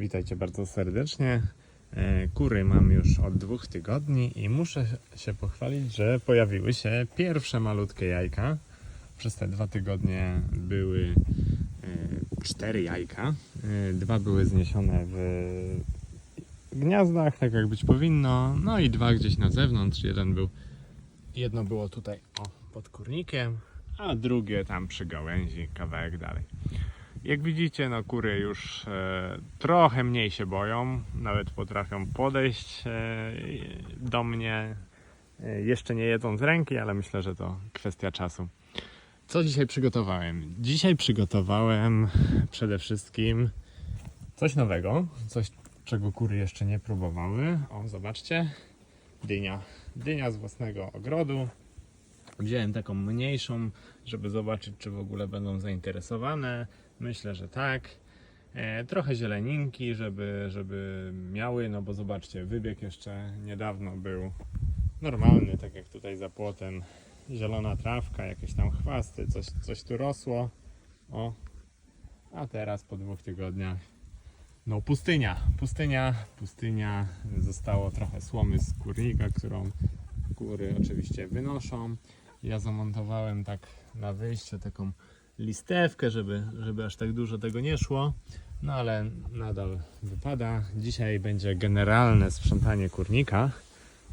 Witajcie bardzo serdecznie. E, Kury mam już od dwóch tygodni i muszę się pochwalić, że pojawiły się pierwsze malutkie jajka. Przez te dwa tygodnie były e, cztery jajka. E, Dwa były zniesione w gniazdach, tak jak być powinno. No i dwa gdzieś na zewnątrz. Jeden był, jedno było tutaj o, pod kurnikiem, a drugie tam przy gałęzi, kawałek dalej. Jak widzicie, no kury już e, trochę mniej się boją, nawet potrafią podejść e, do mnie. E, jeszcze nie jedzą z ręki, ale myślę, że to kwestia czasu. Co dzisiaj przygotowałem? Dzisiaj przygotowałem przede wszystkim coś nowego, coś czego kury jeszcze nie próbowały. O, zobaczcie, dynia. Dynia z własnego ogrodu. Wziąłem taką mniejszą, żeby zobaczyć, czy w ogóle będą zainteresowane. Myślę, że tak. E, trochę zieleninki, żeby, żeby miały, no bo zobaczcie, wybieg jeszcze niedawno był normalny, tak jak tutaj za płotem. Zielona trawka, jakieś tam chwasty, coś, coś tu rosło. O, a teraz po dwóch tygodniach no pustynia, pustynia, pustynia. Zostało trochę słomy z kurnika, którą kury oczywiście wynoszą. Ja zamontowałem tak na wyjście taką listewkę, żeby, żeby aż tak dużo tego nie szło. No ale nadal wypada. Dzisiaj będzie generalne sprzątanie kurnika.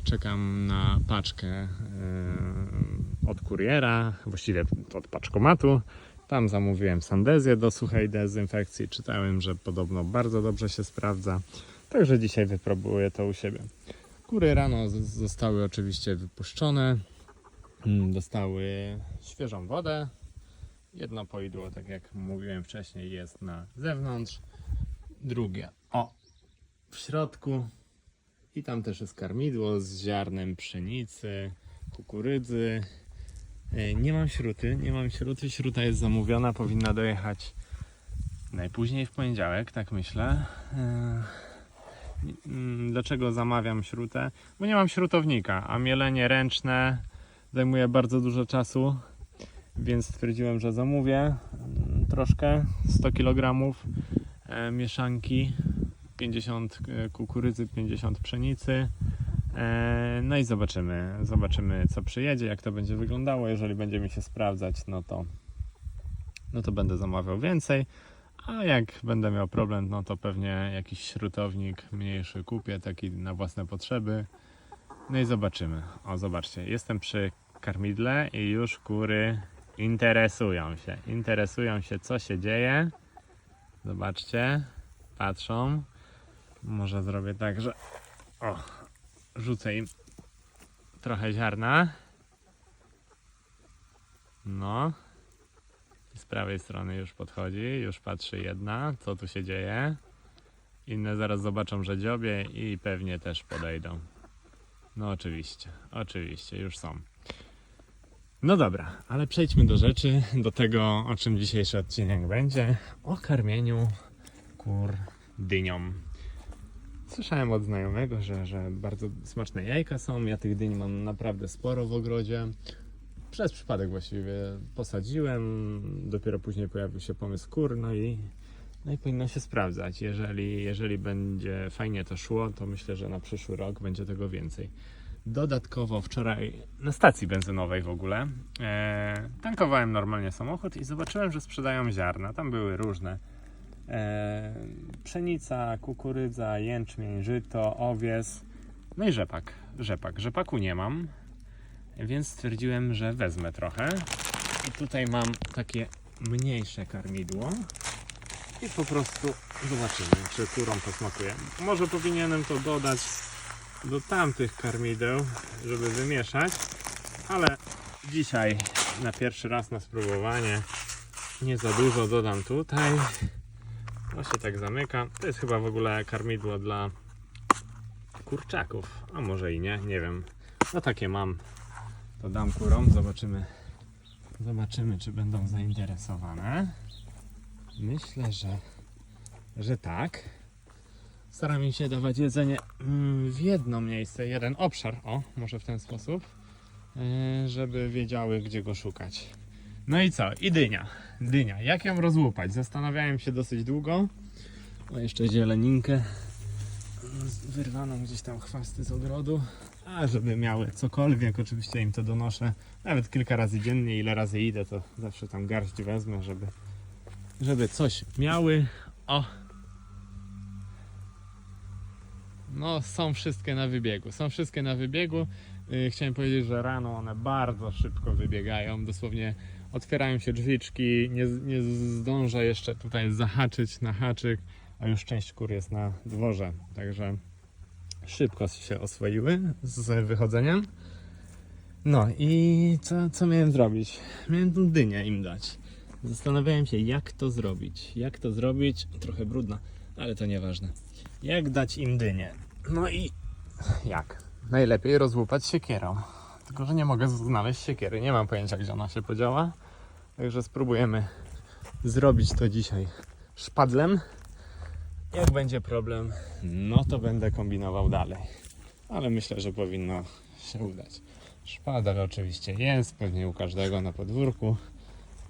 Czekam na paczkę e, od kuriera, właściwie od paczkomatu. Tam zamówiłem sandezję do suchej dezynfekcji. Czytałem, że podobno bardzo dobrze się sprawdza. Także dzisiaj wypróbuję to u siebie. Kury rano zostały oczywiście wypuszczone. Mm, Dostały świeżą wodę. Jedno poidło, tak jak mówiłem wcześniej, jest na zewnątrz. Drugie, o, w środku. I tam też jest karmidło z ziarnem pszenicy, kukurydzy. E, Nie mam śruty, nie mam śruty. Śruta jest zamówiona, powinna dojechać najpóźniej w poniedziałek, tak myślę. E, mm, Dlaczego zamawiam śrutę? Bo nie mam śrutownika, a mielenie ręczne zajmuje bardzo dużo czasu, więc stwierdziłem, że zamówię mm, troszkę 100 kg e, mieszanki 50 kukurydzy, 50 pszenicy. E, No i zobaczymy, zobaczymy co przyjedzie, jak to będzie wyglądało. Jeżeli będzie mi się sprawdzać, no to, no to będę zamawiał więcej. A jak będę miał problem, no to pewnie jakiś śrutownik mniejszy kupię, taki na własne potrzeby. No i zobaczymy. O, zobaczcie, jestem przy karmidle i już kury interesują się. Interesują się, co się dzieje. Zobaczcie, patrzą. Może zrobię tak, że o, rzucę im trochę ziarna. No. Z prawej strony już podchodzi, już patrzy jedna, co tu się dzieje. Inne zaraz zobaczą, że dziobie i pewnie też podejdą. No oczywiście, oczywiście, już są. No dobra, ale przejdźmy do rzeczy, do tego, o czym dzisiejszy odcinek będzie. O karmieniu kur dynią. Słyszałem od znajomego, że, że bardzo smaczne jajka są. Ja tych dyń mam naprawdę sporo w ogrodzie. Przez przypadek właściwie posadziłem. Dopiero później pojawił się pomysł kur, no i, no i powinno się sprawdzać. Jeżeli, jeżeli będzie fajnie to szło, to myślę, że na przyszły rok będzie tego więcej. Dodatkowo wczoraj na stacji benzynowej w ogóle e, tankowałem normalnie samochód i zobaczyłem, że sprzedają ziarna. Tam były różne. E, pszenica, kukurydza, jęczmień, żyto, owies, no i rzepak. Rzepak. Rzepaku nie mam, więc stwierdziłem, że wezmę trochę. I tutaj mam takie mniejsze karmidło. I po prostu zobaczymy, czy kurom to smakuje. Może powinienem to dodać do tamtych karmideł, żeby wymieszać, ale dzisiaj na pierwszy raz na spróbowanie nie za dużo dodam tutaj. To się tak zamyka. To jest chyba w ogóle karmidło dla kurczaków, a może i nie, nie wiem. No takie mam. To dam kurom, zobaczymy. Zobaczymy, czy będą zainteresowane. Myślę, że, że tak. Staram się dawać jedzenie mm, w jedno miejsce, jeden obszar, o, może w ten sposób, yy, żeby wiedziały, gdzie go szukać. No i co? I dynia. Dynia. Jak ją rozłupać? Zastanawiałem się dosyć długo. O, jeszcze zieleninkę. Wyrwaną gdzieś tam chwasty z ogrodu. A żeby miały cokolwiek, oczywiście im to donoszę. Nawet kilka razy dziennie, ile razy idę, to zawsze tam garść wezmę, żeby, żeby coś miały. O! No, są wszystkie na wybiegu. Są wszystkie na wybiegu. Yy, Chciałem powiedzieć, że rano one bardzo szybko wybiegają. Dosłownie otwierają się drzwiczki. Nie, nie zdążę jeszcze tutaj zahaczyć na haczyk, a już część kur jest na dworze. Także szybko się oswoiły z wychodzeniem. No i co, co miałem zrobić? Miałem tą dynię im dać. Zastanawiałem się, jak to zrobić. Jak to zrobić? Trochę brudna, ale to nieważne. Jak dać im dynię? No i jak? Najlepiej rozłupać siekierą. Tylko, że nie mogę znaleźć siekiery. Nie mam pojęcia, gdzie ona się podziała. Także spróbujemy zrobić to dzisiaj szpadlem. Jak będzie problem, no to będę kombinował dalej. Ale myślę, że powinno się udać. Szpadel oczywiście jest, pewnie u każdego na podwórku.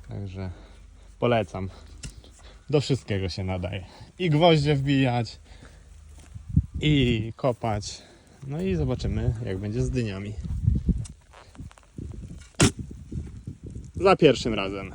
Także polecam. Do wszystkiego się nadaje. I gwoździe wbijać, i kopać. No i zobaczymy, jak będzie z dyniami. Za pierwszym razem.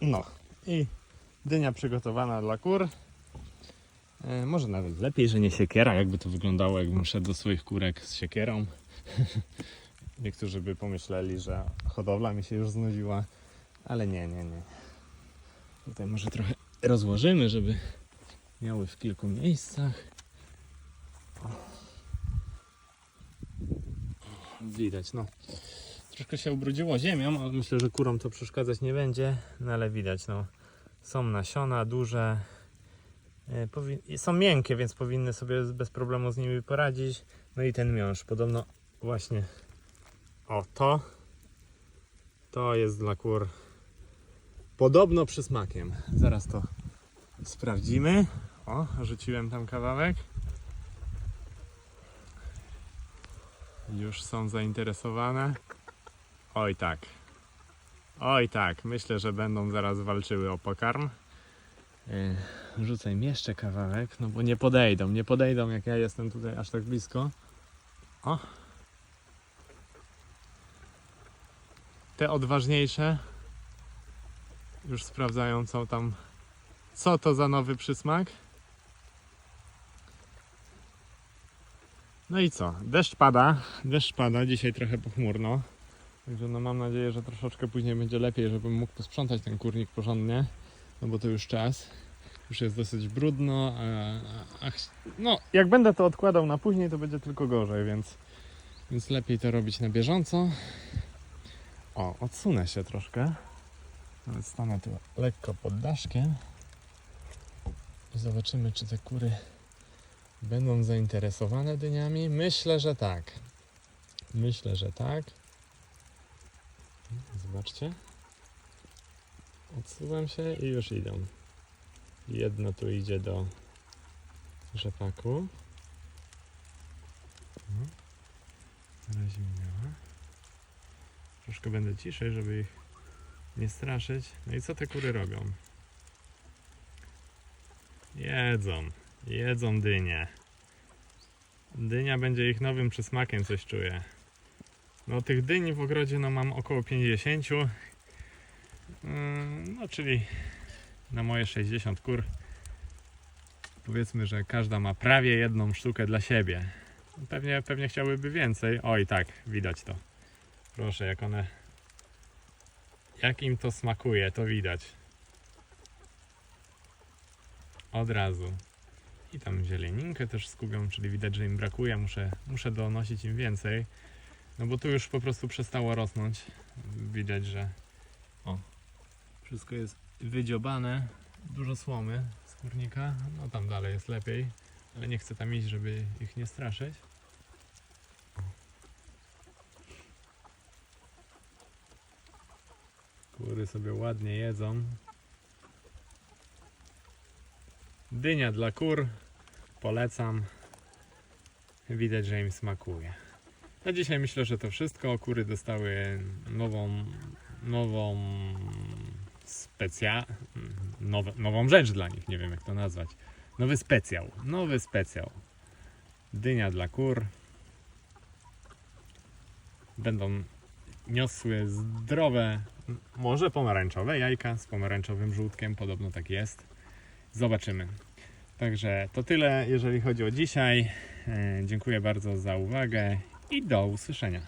No i dynia przygotowana dla kur. E, może nawet lepiej, że nie siekiera, jakby to wyglądało, jakbym szedł do swoich kurek z siekierą. Niektórzy by pomyśleli, że hodowla mi się już znudziła, ale nie, nie, nie. Tutaj może trochę rozłożymy, żeby miały w kilku miejscach. Widać, no. Troszkę się ubrudziło ziemią, ale myślę, że kurom to przeszkadzać nie będzie. No ale widać, no. Są nasiona duże. e, są miękkie, więc powinny sobie bez problemu z nimi poradzić. No i ten miąższ. Podobno właśnie o to to jest dla kur podobno przysmakiem. Zaraz to sprawdzimy. O, rzuciłem tam kawałek. Już są zainteresowane. Oj tak. Oj tak, myślę, że będą zaraz walczyły o pokarm. Yy, rzucę im jeszcze kawałek, no bo nie podejdą, nie podejdą jak ja jestem tutaj aż tak blisko. O. Te odważniejsze już sprawdzają co tam, co to za nowy przysmak. No i co? Deszcz pada, deszcz pada, dzisiaj trochę pochmurno. Także no mam nadzieję, że troszeczkę później będzie lepiej, żebym mógł posprzątać ten kurnik porządnie, no bo to już czas. Już jest dosyć brudno, a, a, a no jak będę to odkładał na później, to będzie tylko gorzej, więc, więc lepiej to robić na bieżąco. O, odsunę się troszkę. Nawet stanę tu lekko pod daszkiem. I zobaczymy, czy te kury będą zainteresowane dyniami. Myślę, że tak. Myślę, że tak. Zobaczcie. Odsuwam się i już idą. Jedno tu idzie do rzepaku. No. Na razie minęła. Troszkę będę ciszej, żeby ich nie straszyć. No i co te kury robią? Jedzą. Jedzą dynię. Dynia będzie ich nowym przysmakiem, coś czuję. No tych dyni w ogrodzie no mam około 50. Ym, No czyli na moje 60 kur powiedzmy, że każda ma prawie jedną sztukę dla siebie. Pewnie, pewnie chciałyby więcej. Oj tak, widać to. Proszę, jak one jak im to smakuje, to widać. Od razu. I tam zieleninkę też skubią, czyli widać, że im brakuje. Muszę, muszę donosić im więcej. No bo tu już po prostu przestało rosnąć. Widać, że o, wszystko jest wydziobane. Dużo słomy z kurnika. No tam dalej jest lepiej, ale nie chcę tam iść, żeby ich nie straszyć. Kury sobie ładnie jedzą. Dynia dla kur. Polecam. Widać, że im smakuje. Na dzisiaj myślę, że to wszystko. Kury dostały nową, nową specja, nowe, nową rzecz dla nich. Nie wiem jak to nazwać. Nowy specjał. Nowy specjał. Dynia dla kur. Będą niosły zdrowe, może pomarańczowe jajka z pomarańczowym żółtkiem. Podobno tak jest. Zobaczymy. Także to tyle, jeżeli chodzi o dzisiaj. E, Dziękuję bardzo za uwagę i do usłyszenia.